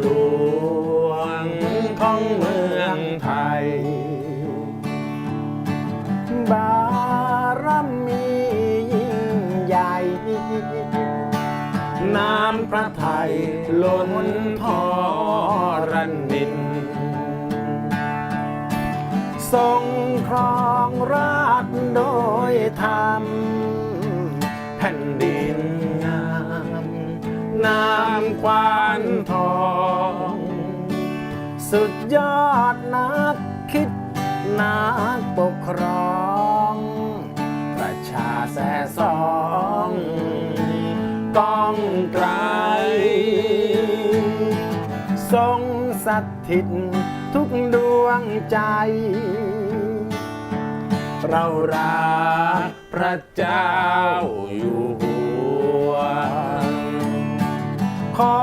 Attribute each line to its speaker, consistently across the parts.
Speaker 1: หลวงของเมืองไทย บารมียิ่งใหญ่ น้ำพระไทยล้นทอรันนิน ทรงครองราชโดยธรรมแผ่นดินงาม น้ำควานทอง สุดยอดนักคิดนักปกครอง ประชาแสสองกองไกล ทรงสถิตทุกดวงใจ เรารักพระเจ้าอยู่หัวขอ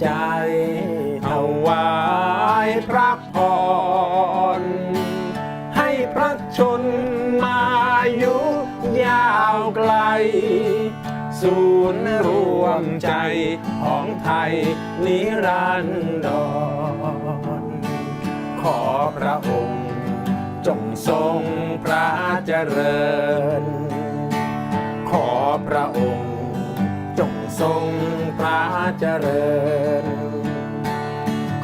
Speaker 1: ใจถวายพระพร ให้พระชนมายุยาวไกล ศูนย์รวมใจของไทยนิรันดร ขอพระองค์จงทรงพระเจริญ ขอพระองค์ จงทรงพระเจริญ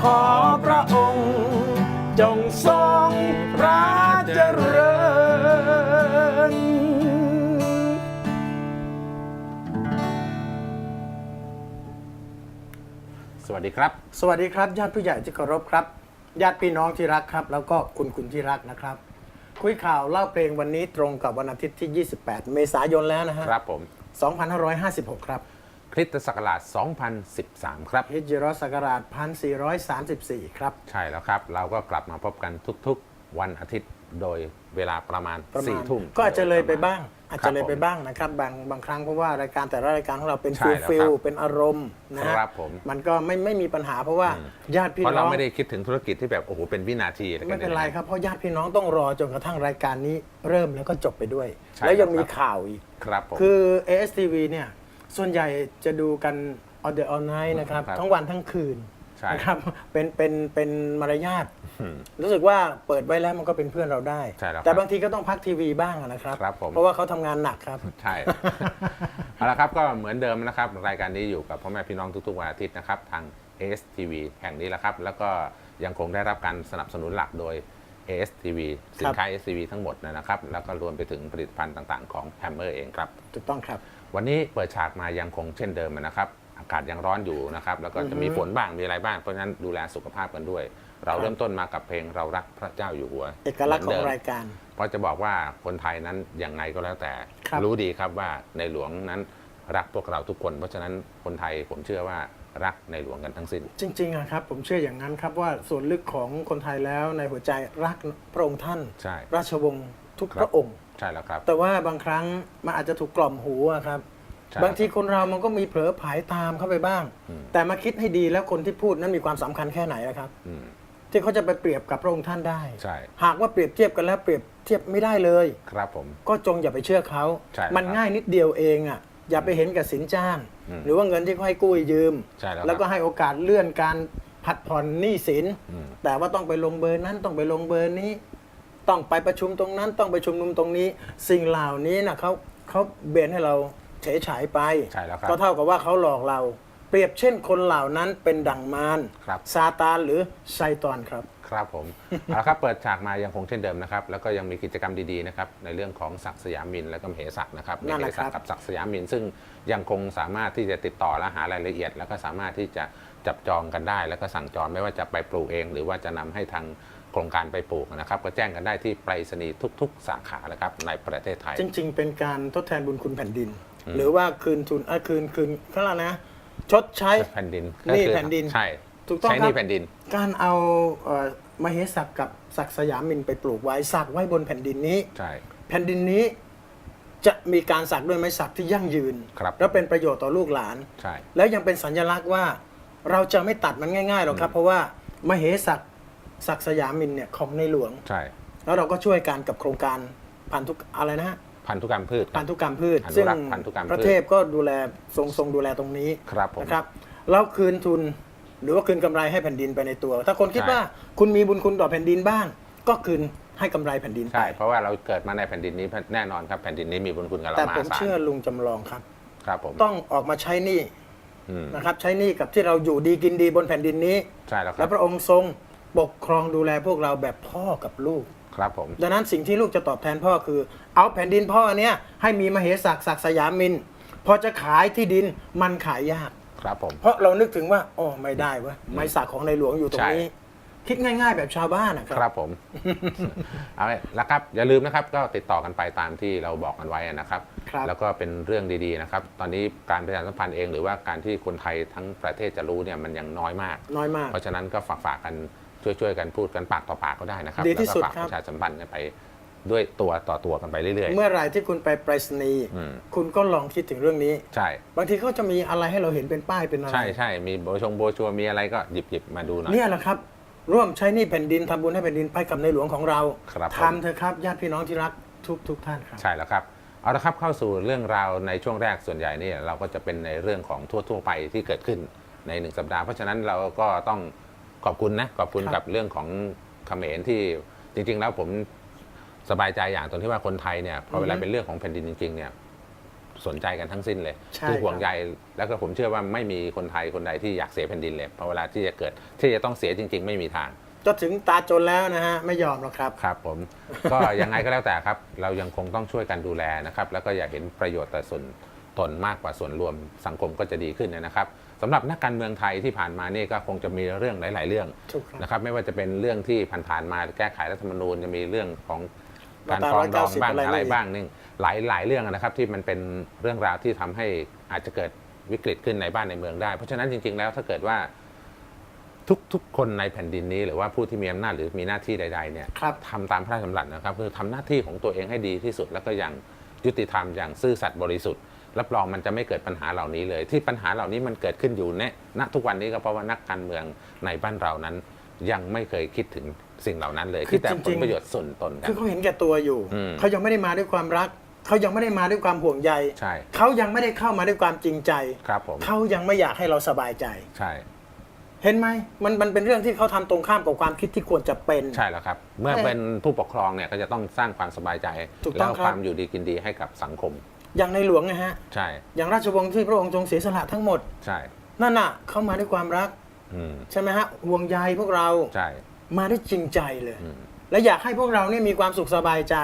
Speaker 1: ขอพระองค์จงทรงพระเจริญ
Speaker 2: สวัสดีครับ
Speaker 1: สวัสดีครับ ญาติผู้ใหญ่ที่เคารพครับ ญาติพี่น้องที่รักครับ แล้วก็คุณคุณที่รักนะครับ คุยข่าวเล่าเพลงวันนี้ตรงกับวันอาทิตย์ที่ 28 เมษายนแล้วนะฮะ
Speaker 2: ครับผม
Speaker 1: 2556 ครับ
Speaker 2: คริสตศักราช 2013 ครับ
Speaker 1: ฮิจรัสศักราช 1434 ครับ
Speaker 2: ใช่แล้วครับ เราก็กลับมาพบกันทุกๆ วันอาทิตย์โดยเวลาประมาณ
Speaker 1: ประมาณ
Speaker 2: 4ทุ่ม
Speaker 1: ก็อาจจะเลยไปบ้าง อาจ
Speaker 2: ครั
Speaker 1: จะ
Speaker 2: บ
Speaker 1: เลยไป
Speaker 2: ผม
Speaker 1: บ้างนะครับบางบางครั้งเพราะว่ารายการแต่ละรายการของเราเป็น
Speaker 2: ใช่
Speaker 1: ฟิล
Speaker 2: แล้ว
Speaker 1: ฟิล
Speaker 2: ครับ
Speaker 1: เป็นอารมณ์นะฮะ
Speaker 2: ครับผม
Speaker 1: มันก็ไม่ไม่มีปัญหาเพราะว่าญาติพี่
Speaker 2: เพราะ
Speaker 1: น้
Speaker 2: เรา
Speaker 1: อง
Speaker 2: ไม่ได้คิดถึงธุรกิจที่แบบโอ้โหเป็นวินาทีอะ
Speaker 1: ไม่เป็นไร
Speaker 2: ย
Speaker 1: ครับเพราะญาติพี่น้องต้องรอจนกระทั่งรายการนี้เริ่มแล้วก็จบไปด้วย
Speaker 2: ใช่
Speaker 1: แล้วยัง
Speaker 2: ครับ
Speaker 1: มีข่าวอีก
Speaker 2: ครับผม
Speaker 1: คือ ASTV เนี่ยส่วนใหญ่จะดูกัน on the all night นะครับ
Speaker 2: ครับ
Speaker 1: ทั้งวันทั้งคืน
Speaker 2: ใช่
Speaker 1: นะครับเป็นเป็นเป็นมารยาทรู้สึกว่าเปิดไว้แล้วมันก็เป็นเพื่อนเราได้
Speaker 2: ใช่แล้วครับ
Speaker 1: แต่บางทีก็ต้องพักทีวีบ้างอะนะครับ
Speaker 2: ครับผม
Speaker 1: เพราะว่าเขาทำงานหนักครับ
Speaker 2: ใช่ เอาละครับก็เหมือนเดิมนะครับ รายการนี้อยู่กับพ่อแม่พี่น้องทุกๆวันอาทิตย์นะครับ ทาง ASTV แห่งนี้แหละครับ แล้วก็ยังคงได้รับการสนับสนุนหลักโดย ASTV สินค้า ASTV ทั้งหมดนะครับ แล้วก็รวมไปถึงผลิตภัณฑ์ต่างๆ ของ Hammer เองครับ
Speaker 1: ถูกต้องครับ
Speaker 2: วันนี้เปิดฉากมายังคงเช่นเดิมนะครับ อากาศยังร้อนอยู่นะครับ แล้วก็จะมีฝนบ้างมีอะไรบ้าง เพราะฉะนั้นดูแลสุขภาพกันด้วย เราเริ่มต้นมากับเพลงเรารักพระเจ้าอยู่หัว
Speaker 1: เอกลักษณ์ของ
Speaker 2: หมืนเดิม
Speaker 1: รายการ
Speaker 2: เพราะจะบอกว่าคนไทยนั้นยังไงก็แล้วแต่
Speaker 1: ครับ
Speaker 2: รู้ดีครับว่าในหลวงนั้นรักพวกเราทุกคน เพราะฉะนั้นคนไทยผมเชื่อว่ารักในหลวงกันทั้งสิ้น
Speaker 1: จริงๆอะครับ ผมเชื่ออย่างนั้นครับว่าส่วนลึกของคนไทยแล้วในหัวใจรักพระองค์ท่าน
Speaker 2: ใช่
Speaker 1: ราชวงศ์ทุก
Speaker 2: ครับ
Speaker 1: พระองค์
Speaker 2: ใช่แล้วครับ
Speaker 1: แต่ว่าบางครั้งมันอาจจะถูกกล่อมหูอะครับ
Speaker 2: ใช่
Speaker 1: บางทีคนเรามันก็มีเผลอผายตามเข้าไปบ้าง
Speaker 2: อืม
Speaker 1: แต่มาคิดให้ดีแล้วคนที่พูดนั้นมีความสำคัญแค่ไหนนะครับ
Speaker 2: อืม
Speaker 1: ที่เขาจะไปเปรียบกับพระองค์ท่านได้
Speaker 2: ใช่
Speaker 1: หากว่าเปรียบเทียบกันแล้วเปรียบเทียบไม่ได้เลย
Speaker 2: ครับผม
Speaker 1: ก็จงอย่าไปเชื่อเขา
Speaker 2: ใช่ครับ
Speaker 1: มันง่ายนิดเดียวเองอะ อย่าไปเห็นกับสินจ้าง
Speaker 2: อืม
Speaker 1: หรือว่าเงินที่เขาให้กู้ยืม
Speaker 2: ใช่แล้วครับ
Speaker 1: แล้วก็ให้โอกาสเลื่อนการผัดผ่อนหนี้สิน
Speaker 2: อืม
Speaker 1: แต่ว่าต้องไปลงเบอร์นั้นต้องไปลงเบอร์นี้ ต้องไปประชุมตรงนั้นต้องไปชุมนุมตรงนี้ สิ่งเหล่านี้นะเขาเขาเบนให้เรา เฉยฉายไป
Speaker 2: ใช่แล้วครับ
Speaker 1: ก็เท่ากับว่าเขาหลอกเรา เปรียบเช่นคนเหล่านั้นเป็นดั่งมาร
Speaker 2: ครับ
Speaker 1: ซาตานหรือไซตอนครับ
Speaker 2: ครับผม เอาละครับเปิดฉากมายังคงเช่นเดิมนะครับ แล้วก็ยังมีกิจกรรมดีๆนะครับในเรื่องของศักดิ์สยามมินและก็มเหสักนะครับ
Speaker 1: นั่นแห
Speaker 2: ม
Speaker 1: ละ
Speaker 2: เห
Speaker 1: ครั
Speaker 2: สั
Speaker 1: บ
Speaker 2: กกับศักดิ์สยามมินซึ่งยังคงสามารถที่จะติดต่อและหารายละเอียด แล้วก็สามารถที่จะจับจองกันได้ แล้วก็สั่งจองไม่ว่าจะไปปลูกเอง หรือว่าจะนำให้ทางโครงการไปปลูกนะครับ ก็แจ้งกันได้ที่ไปรษณีย์ทุก ๆ สาขานะครับในประเทศไทย
Speaker 1: จริง ๆ เป็นการทดแทนบุญคุณแผ่นดิน หรือว่าคืนทุนเอ่อคืนคืนเขาเรียกอะไรนะ ชดใช้
Speaker 2: แผ่นดิน
Speaker 1: นี่
Speaker 2: ก็คือ
Speaker 1: แผ่นดิน
Speaker 2: ใช่
Speaker 1: ถูกต้อง
Speaker 2: ใช้ห
Speaker 1: ครั
Speaker 2: นี่
Speaker 1: บ
Speaker 2: แผ่นดิน
Speaker 1: การเอาเอ่อมเหสักกับศักดิ์สยามินไปปลูกไว้สักไว้บนแผ่นดินนี้
Speaker 2: ใช่
Speaker 1: แผ่นดินนี้จะมีการสักด้วยไม้สักที่ยั่งยืน
Speaker 2: ครับ
Speaker 1: และเป็นประโยชน์ต่อลูกหลาน
Speaker 2: ใช่
Speaker 1: แล้วยังเป็นสัญลักษณ์ว่าเราจะไม่ตัดมันง่ายๆหรอกครับ เพราะว่ามเหสักศักดิ์สยามินเนี่ยของในหลวง
Speaker 2: ใช่
Speaker 1: แล้วเราก็ช่วยกันกับโครงการพันธุกอะไรนะฮะ
Speaker 2: พันธุกรรมพืชค
Speaker 1: พั
Speaker 2: รับ
Speaker 1: นธุกรรมพืช
Speaker 2: อนุ
Speaker 1: ซึ่ง
Speaker 2: รักษ์พันธุกรรมพืช
Speaker 1: พระเทพก็ดูแลทรงทรงดูแลตรงนี้
Speaker 2: ครับผม
Speaker 1: นะครับแล้วคืนทุนหรือว่าคืนกำไรให้แผ่นดินไปในตัว ถ้าคนคิด
Speaker 2: ใช่
Speaker 1: ว่าคุณมีบุญคุณต่อแผ่นดินบ้าง ก็คืนให้กำไรแผ่นดินไป
Speaker 2: ใช่ เพราะว่าเราเกิดมาในแผ่นดินนี้แน่นอนครับแผ่นดินนี้มีบุญคุณกับเรา
Speaker 1: แต่
Speaker 2: ม
Speaker 1: ผ
Speaker 2: หามศาล
Speaker 1: เชื่อลุงจำลองครับ
Speaker 2: ครับผม
Speaker 1: ต้องออกมาใช้หนี้
Speaker 2: อืม
Speaker 1: นะครับใช้หนี้กับที่เราอยู่ดีกินดีบนแผ่นดินนี้
Speaker 2: ใช่แล้วค
Speaker 1: แล้
Speaker 2: รั
Speaker 1: ว
Speaker 2: บ
Speaker 1: พระองค์ทรงปกครองดูแลพวกเราแบบพ่อกับลูก
Speaker 2: ครับผม
Speaker 1: ดังนั้นสิ่งที่ลูกจะตอบแทนพ่อคือ เอาแผ่นดินพ่อเนี้ยให้มีมเหสักศักดิ์สยามิน พอจะขายที่ดินมันขายยาก
Speaker 2: ครับผม
Speaker 1: เพราะเรานึกถึงว่าอ๋อไม่ได้เวะไม้สักของในหลวงอยู่ตรงนี้
Speaker 2: ใช่
Speaker 1: คิดง่าย ๆ แบบชาวบ้านนะค
Speaker 2: ค
Speaker 1: รั
Speaker 2: รับผม เอาไว้แล้วครับ อย่าลืมนะครับ ก็ติดต่อกันไปตามที่เราบอกกันไว้นะครับ
Speaker 1: ครับ
Speaker 2: แล้วก็เป็นเรื่องดีๆนะครับ ตอนนี้การประชาสัมพันธ์เองหรือว่าการที่คนไทยทั้งประเทศจะรู้เนี่ยมันยังน้อยมาก
Speaker 1: น้อยมาก
Speaker 2: เพราะฉะนั้นก็ฝากฝากๆกัน ช่วยๆกันพูดกันปากต่อปากก็ได้นะครับ
Speaker 1: ดีที่สุด
Speaker 2: แล้วก็ฝาก
Speaker 1: ครับ
Speaker 2: ประชาสัมพันธ์กันไปด้วยตัวต่อตัวกันไปเรื่อย
Speaker 1: เมื่อไหรที่คุณไปไปรษณีย์
Speaker 2: อืม
Speaker 1: คุณก็ลองคิดถึงเรื่องนี้
Speaker 2: ๆใช่
Speaker 1: บางทีเขาจะมีอะไรให้เราเห็นเป็นป้ายเป็นอะไร
Speaker 2: ใช่ใช่มีโบชงโบชัวมีอะไรก็หยิบหยิบมาดูหน่อย
Speaker 1: เนี่ยแหละครับ ร่วมใช้หนี่แผ่นดินทำบุญให้แผ่นดินไปกับในหลวงของเรา
Speaker 2: ครับผม
Speaker 1: ทำเถอะครับญาติพี่น้องที่รักทุกทุกท่านครับ
Speaker 2: ใช่แล้วครับ เอาละครับเข้าสู่เรื่องราวในช่วงแรกส่วนใหญ่นี่เราก็จะเป็นในเรื่องของทั่ว ๆ ไปที่เกิดขึ้นในหนึ่งสัปดาห์ เพราะฉะนั้นเราก็ต้อง ขอบคุณนะ ขอบคุณ
Speaker 1: ครับ
Speaker 2: กับเรื่องของเขมรที่จริง ๆ แล้วผมสบายใจอย่างตรงที่ว่าคนไทยเนี่ยพอเวลาเป็นเรื่องของแผ่นดินจริง ๆ เนี่ยสนใจกันทั้งสิ้นเลย
Speaker 1: ใช่
Speaker 2: คือห่วง
Speaker 1: ครับ
Speaker 2: ใยแล้วก็ผมเชื่อว่าไม่มีคนไทยคนใดที่อยากเสียแผ่นดินเลยพอเวลาที่จะเกิดที่จะต้องเสียจริง ๆ ไม่มีทาง
Speaker 1: ก็ถึงตาจนแล้วนะฮะไม่ยอมหรอกครับ
Speaker 2: ครับผม ก็ยังไงก็แล้วแต่ครับ เรายังคงต้องช่วยกันดูแลนะครับ แล้วก็อยากเห็นประโยชน์แต่ส่วนตนมากกว่าส่วนรวมสังคมก็จะดีขึ้นนะครับ สำหรับนักการเมืองไทยที่ผ่านมานี่ก็คงจะมีเรื่องหลาย ๆ เรื่อง
Speaker 1: ถูกครับ
Speaker 2: นะครับไม่ว่าจะเป็นเรื่องที่ผ่านๆมาแก้ไขรัฐธรรมนูญจะมีเรื่องของการ
Speaker 1: มาตรา
Speaker 2: ฟ้องร้อง
Speaker 1: 190
Speaker 2: บ้าง
Speaker 1: อะไร
Speaker 2: อะไร
Speaker 1: นี่
Speaker 2: บ้างนี่หลายหลายเรื่องนะครับที่มันเป็นเรื่องราวที่ทำให้อาจจะเกิดวิกฤตขึ้นในบ้านในเมืองได้ เพราะฉะนั้นจริง ๆ แล้วถ้าเกิดว่าทุกๆคนในแผ่นดินนี้หรือว่าผู้ที่มีอำนาจหรือมีหน้าที่ใด ๆ เนี่ย
Speaker 1: ครับ
Speaker 2: ทำตามพระราชดำรัสนะครับ คือทำหน้าที่ของตัวเองให้ดีที่สุดแล้วก็อย่างยุติธรรมอย่างซื่อสัตย์บริสุทธิ์ รับรองมันจะไม่เกิดปัญหาเหล่านี้เลย ที่ปัญหาเหล่านี้มันเกิดขึ้นอยู่ในณทุกวันนี้ก็เพราะว่านักการเมืองในบ้านเรานั้น ยังไม่เคยคิดถึงสิ่งเหล่านั้นเลย
Speaker 1: คือ
Speaker 2: คิดแต่
Speaker 1: จ
Speaker 2: ผ
Speaker 1: ริ
Speaker 2: ล
Speaker 1: งๆ
Speaker 2: ประโยชน์ส่วนตนกั
Speaker 1: คื
Speaker 2: น
Speaker 1: อเขาเห็นแก่ตัวอยู่
Speaker 2: อืม
Speaker 1: เขายังไม่ได้มาด้วยความรัก เขายังไม่ได้มาด้วยความห่วงใย
Speaker 2: ใช่
Speaker 1: เขายังไม่ได้เข้ามาด้วยความจริงใจ
Speaker 2: ครับผม
Speaker 1: เขายังไม่อยากให้เราสบายใจ
Speaker 2: ใช่
Speaker 1: เห็นไหมมันมันเป็นเรื่องที่เขาทำตรงข้ามกับความคิดที่ควรจะเป็น
Speaker 2: ใช่แล้วครับ เมื่อเป็นผู้ปกครองเนี่ยก็จะต้องสร้างความสบายใจ
Speaker 1: ถูกต้
Speaker 2: แล้
Speaker 1: อง
Speaker 2: ว
Speaker 1: ครับ
Speaker 2: ความอยู่ดีกินดีให้กับสังคม
Speaker 1: อย่างในหลวงนะฮะ
Speaker 2: ใช่
Speaker 1: อย่างราชวงศ์ที่พระองค์ทรงเสียสละทั้งหมด
Speaker 2: ใช่
Speaker 1: นั่นน่ะ เขามาด้วยความรัก
Speaker 2: อืม
Speaker 1: ใช่ไหมฮะห่วงใยพวกเรา
Speaker 2: ใช่
Speaker 1: มาด้วยจริงใจเลย
Speaker 2: อืม
Speaker 1: และอยากให้พวกเราเนี่ยมีความสุขสบายใจ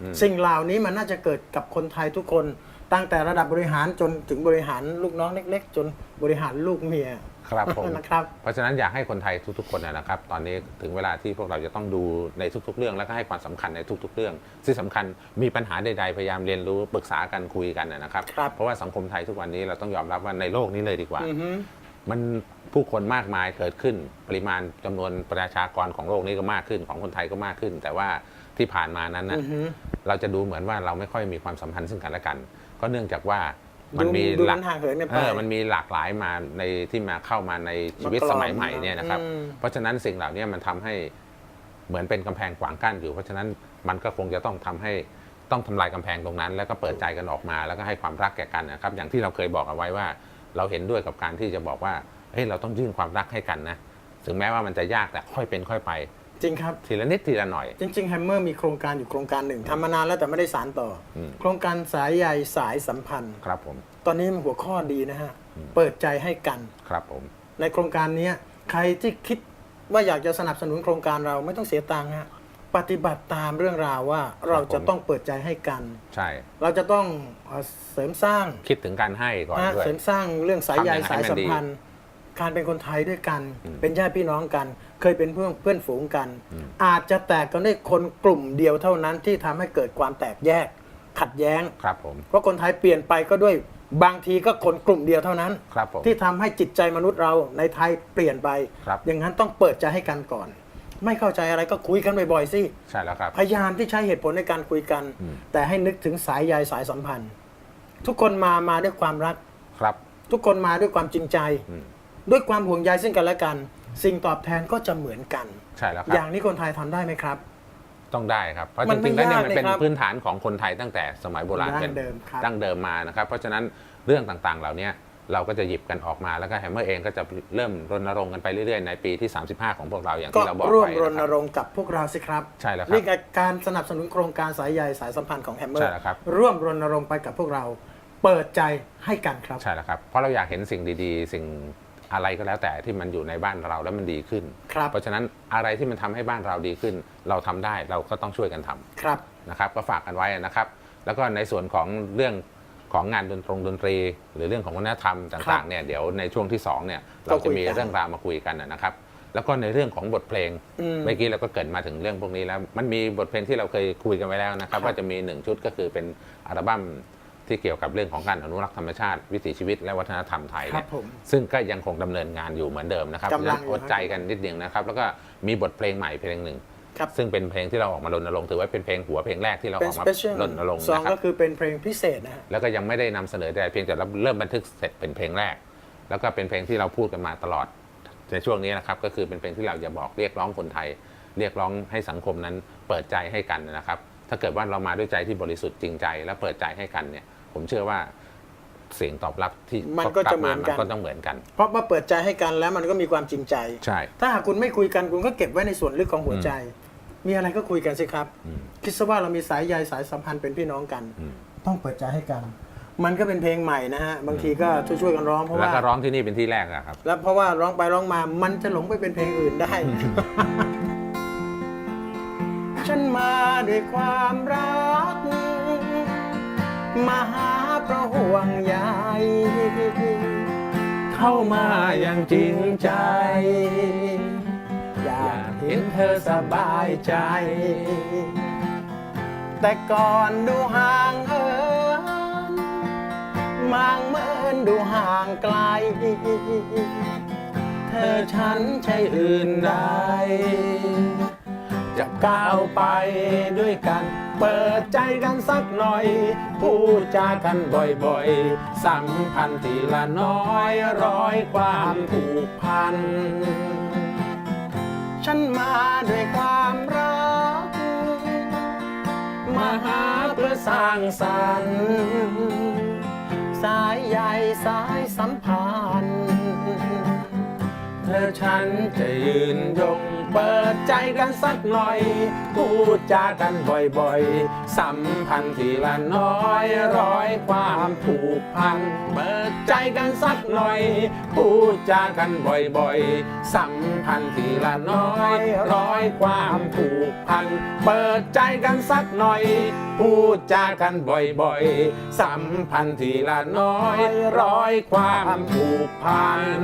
Speaker 2: อืม
Speaker 1: สิ่งเหล่านี้มันน่าจะเกิดกับคนไทยทุกคน ตั้งแต่ระดับบริหารจนถึงบริหารลูกน้องเล็ก ๆ จนบริหารลูกเมีย
Speaker 2: ครับผม
Speaker 1: นะครับ
Speaker 2: เพราะฉะนั้นอยากให้คนไทยทุกๆ คนนะนะครับ ตอนนี้ถึงเวลาที่พวกเราจะต้องดูในทุก ๆ เรื่อง แล้วก็ให้ความสำคัญในทุก ๆ เรื่องที่สำคัญมีปัญหาใดๆพยายามเรียนรู้ปรึกษากันคุยกันนะนะครับ
Speaker 1: ครับ
Speaker 2: เพราะว่าสังคมไทยทุกวันนี้เราต้องยอมรับว่าในโลกนี้เลยดีกว่า
Speaker 1: อือฮึ
Speaker 2: มันผู้คนมากมายเกิดขึ้น ปริมาณจำนวนประชากรของโลกนี้ก็มากขึ้นของคนไทยก็มากขึ้น แต่ว่าที่ผ่านมานั้นนะ
Speaker 1: อือฮึ
Speaker 2: เราจะดูเหมือนว่าเราไม่ค่อยมีความสัมพันธ์ซึ่งกันและกัน ก็เนื่องจากว่า มัน
Speaker 1: ดู
Speaker 2: มี
Speaker 1: ดู
Speaker 2: หลั
Speaker 1: มันห่างเหินกันไป
Speaker 2: เออมันมีหลากหลายมาในที่มาเข้ามาในชีวิต
Speaker 1: มากร
Speaker 2: ส
Speaker 1: อบ
Speaker 2: มัยใหม่เนี่ยนะครับ
Speaker 1: อืม
Speaker 2: เพราะฉะนั้นสิ่งเหล่านี้มันทำให้เหมือนเป็นกำแพงขวางกั้นอยู่ เพราะฉะนั้นมันก็คงจะต้องทำให้ต้องทำลายกำแพงตรงนั้น แล้วก็เปิดใจกันออกมา แล้วก็ให้ความรักแก่กันนะครับ อย่างที่เราเคยบอกเอาไว้ว่า เราเห็นด้วยกับการที่จะบอกว่าเฮ้ยเราต้องยื่นความรักให้กันนะถึงแม้ว่ามันจะยากแต่ค่อยเป็นค่อยไป
Speaker 1: จริงครับ
Speaker 2: ทีละนิดทีละหน่อย
Speaker 1: จริงๆแฮมเมอร์มีโครงการอยู่โครงการหนึ่งทำมานานแล้วแต่ไม่ได้สารต่ออ
Speaker 2: ม
Speaker 1: โครงการสายใยสายสัมพันธ์
Speaker 2: ครับผม
Speaker 1: ตอนนี้มันหัวข้อดีนะฮะ เปิดใจให้กัน
Speaker 2: ครับผม
Speaker 1: ในโครงการเนี้ยใครที่คิดว่าอยากจะสนับสนุนโครงการเราไม่ต้องเสียตังค์ฮะปฏิบัติตามเรื่องราวว่าเราจะต้องเปิดใจให้กัน
Speaker 2: ใช่
Speaker 1: เราจะต้องเอ่อเสริมสร้าง
Speaker 2: คิดถึงการให้ก่อน
Speaker 1: นะ
Speaker 2: ด้วย
Speaker 1: เสริมสร้างเรื่องสายใย
Speaker 2: ทำยังไงให้มัน
Speaker 1: สายสัม
Speaker 2: ดี
Speaker 1: พันธ์ การเป็นคนไทยด้วยกัน
Speaker 2: อืม
Speaker 1: เป็นญาติพี่น้องกัน เคยเป็นเพื่อนเพื่อนฝูงกัน
Speaker 2: อืม
Speaker 1: อาจจะแตกกันด้วยคนกลุ่มเดียวเท่านั้นที่ทำให้เกิดความแตกแยก ขัดแย้ง
Speaker 2: ครับผม
Speaker 1: เพราะคนไทยเปลี่ยนไปก็ด้วยบางทีก็คนกลุ่มเดียวเท่านั้น
Speaker 2: ครับผม
Speaker 1: ที่ทำให้จิตใจมนุษย์เราในไทยเปลี่ยนไป
Speaker 2: ครับ
Speaker 1: อย่างนั้นต้องเปิดใจให้กันก่อน ไม่เข้าใจอะไรก็คุยกันบ่อยๆสิ
Speaker 2: ใช่แล้วครับ
Speaker 1: พยายามที่ใช้เหตุผลในการคุยกัน
Speaker 2: อืม
Speaker 1: แต่ให้นึกถึงสายใยสายสัมพันธ์ ทุกคนมามาด้วยความรัก
Speaker 2: ครับ
Speaker 1: ทุกคนมาด้วยความจริงใจ
Speaker 2: อืม
Speaker 1: ด้วยความห่วงใยซึ่งกันและกัน สิ่งตอบแทนก็จะเหมือนกัน
Speaker 2: ใช่แล้วค
Speaker 1: อ
Speaker 2: รับ
Speaker 1: ย่างนี้คนไทยทำได้ไหมครับ
Speaker 2: ต้องได้ครับ เพราะ
Speaker 1: มั
Speaker 2: จ
Speaker 1: นไม่
Speaker 2: ริงๆแล้วเนี่ย
Speaker 1: ยาก
Speaker 2: มันเป็น
Speaker 1: เลยครับ
Speaker 2: พื้นฐานของคนไทยตั้งแต่สมัยโบราณ
Speaker 1: ดั้ง
Speaker 2: เป็น
Speaker 1: เดิมครับ
Speaker 2: ดั้งเดิมมานะครับ เพราะฉะนั้นเรื่องต่างๆ เหล่านี้เราก็จะหยิบกันออกมาแล้วก็แฮมเมอร์เองก็จะเริ่มรณรงค์กันไปเรื่อยๆในปีที่ 35 ของพวกเราอย่าง
Speaker 1: ก็
Speaker 2: ที่เราบอก
Speaker 1: ร่วม
Speaker 2: ไป
Speaker 1: ร
Speaker 2: นะค
Speaker 1: ณ
Speaker 2: รับ
Speaker 1: รงค์กับพวกเราสิครับ
Speaker 2: ใช่แล้วครับ
Speaker 1: นี่คือการสนับสนุนโครงการสายใยสายสัมพันธ์ของแฮมเมอ
Speaker 2: ใช่
Speaker 1: ร์
Speaker 2: แล้วครับ
Speaker 1: ร่วมรณรงค์ไปกับพวกเรา เปิดใจให้กันครับ
Speaker 2: ใช่แล้วครับ เพราะเราอยากเห็นสิ่งดีๆ สิ่ง อะไรก็แล้วแต่ที่มันอยู่ในบ้านเราแล้วมันดีขึ้น
Speaker 1: ครับ
Speaker 2: เพราะฉะนั้นอะไรที่มันทำให้บ้านเราดีขึ้น เราทำได้เราก็ต้องช่วยกันทำ
Speaker 1: ครับ
Speaker 2: นะครับก็ฝากกันไว้นะครับ แล้วก็ในส่วนของเรื่องของงานดนตรงดนตรี หรือเรื่องของวัฒนธรรม
Speaker 1: ครั
Speaker 2: ต่าง
Speaker 1: บ
Speaker 2: ๆเนี่ยเดี๋ยวในช่วงที่2เนี่ย
Speaker 1: ก็
Speaker 2: เรา
Speaker 1: คุ
Speaker 2: จะ
Speaker 1: ย
Speaker 2: มี
Speaker 1: กัน
Speaker 2: เรื่องราวมาคุยกันนะครับ แล้วก็ในเรื่องของบทเพลง
Speaker 1: อืม
Speaker 2: เมื่อกี้เราก็เกริดมาถึงเรื่องพวกนี้แล้ว มันมีบทเพลงที่เราเคยคุยกันไว้แล้วนะครับ
Speaker 1: ครับ
Speaker 2: ว่าจะมีหนึ่งชุดก็คือเป็นอัลบั้ม ที่เกี่ยวกับเรื่องของการอนุรักษ์ธรรมชาติวิถีชีวิตและวัฒนธรรมไทย
Speaker 1: ครั
Speaker 2: เนี่
Speaker 1: บ
Speaker 2: ย
Speaker 1: ผม
Speaker 2: ซึ่งก็ยังคงดำเนินงานอยู่เหมือนเดิมนะครับ
Speaker 1: กำลัง
Speaker 2: เพราะฉะนั้นอดใจกันนิดเดียวนะครับ แล้วก็มีบทเพลงใหม่เพลงหนึ่ง
Speaker 1: ครับ
Speaker 2: ซึ่งเป็นเพลงที่เราออกมารณรงค์ถือว่าเป็นเพลงหัวเพลงแรกที่เรา
Speaker 1: เป็
Speaker 2: อนอก
Speaker 1: ส
Speaker 2: มา
Speaker 1: เปเชียล
Speaker 2: รณรงค์
Speaker 1: สอง
Speaker 2: นะครั
Speaker 1: ก็
Speaker 2: บ
Speaker 1: คือเป็นเพลงพิเศษนะฮะ
Speaker 2: แล้วก็ยังไม่ได้นำเสนอแต่เพียงแต่เราเริ่มบันทึกเสร็จเป็นเพลงแรก แล้วก็เป็นเพลงที่เราพูดกันมาตลอดในช่วงนี้นะครับก็คือเป็นเพลงที่เราจะบอกเรียกร้องคนไทย เรียกร้องให้สังคมนั้นเปิดใจให้กันนะครับ ถ้าเกิดว่าเรามาด้วยใจที่บริสุทธิ์จริงใจ และเปิดใจให้กันเนี่ย ผมเชื่อว่าเสียงตอบรับที่
Speaker 1: มันก็จะเหมื
Speaker 2: ลั
Speaker 1: อน
Speaker 2: บา
Speaker 1: กัน
Speaker 2: ก็ต้องเหมือนกัน
Speaker 1: เพราะว่าเปิดใจให้กันแล้วมันก็มีความจริงใจ
Speaker 2: ใช่
Speaker 1: ถ้าหากคุณไม่คุยกันคุณก็เก็บไว้ในส่วนลึกของหัวใจ มีอะไรก็คุยกันสิครับ
Speaker 2: อืม
Speaker 1: คิดซะว่าเรามีสายใยสายสัมพันธ์เป็นพี่น้องกัน
Speaker 2: อืม
Speaker 1: ต้องเปิดใจให้กัน มันก็เป็นเพลงใหม่นะฮะบางทีก็ช่วยๆกันร้องเพราะ
Speaker 2: แล้ว
Speaker 1: ว่า
Speaker 2: ก็ร้องที่นี่เป็นที่แรกอะครับ
Speaker 1: แล้วเพราะว่าร้องไปร้องมามันจะหลงไปเป็นเพลงอื่นได้ ฉันมาด้วยความรัก มาหาเพราะห่วงใยเข้ามาอย่างจริงใจ อยากเห็นเธอสบายใจ แต่ก่อนดูห่างเอินมางเมินดูห่างไกล เธอฉันใช่อื่นใดจะก้าวไปด้วยกัน เปิดใจกันสักหน่อย พูดจากันบ่อยๆ สัมพันธ์ทีละน้อยร้อยความผูกพัน ฉันมาด้วยความรัก มาหาเพื่อสร้างสรรค์สายใยสายสัมพันธ์เธอฉันจะยืนยง เปิดใจกันสักหน่อย พูดจากันบ่อยๆ สัมพันธ์ทีละน้อยร้อยความผูกพัน เปิดใจกันสักหน่อย พูดจากันบ่อยๆ สัมพันธ์ทีละน้อยร้อยความผูกพัน เปิดใจกันสักหน่อย พูดจากันบ่อยๆ สัมพันธ์ทีละน้อยร้อยความผูกพัน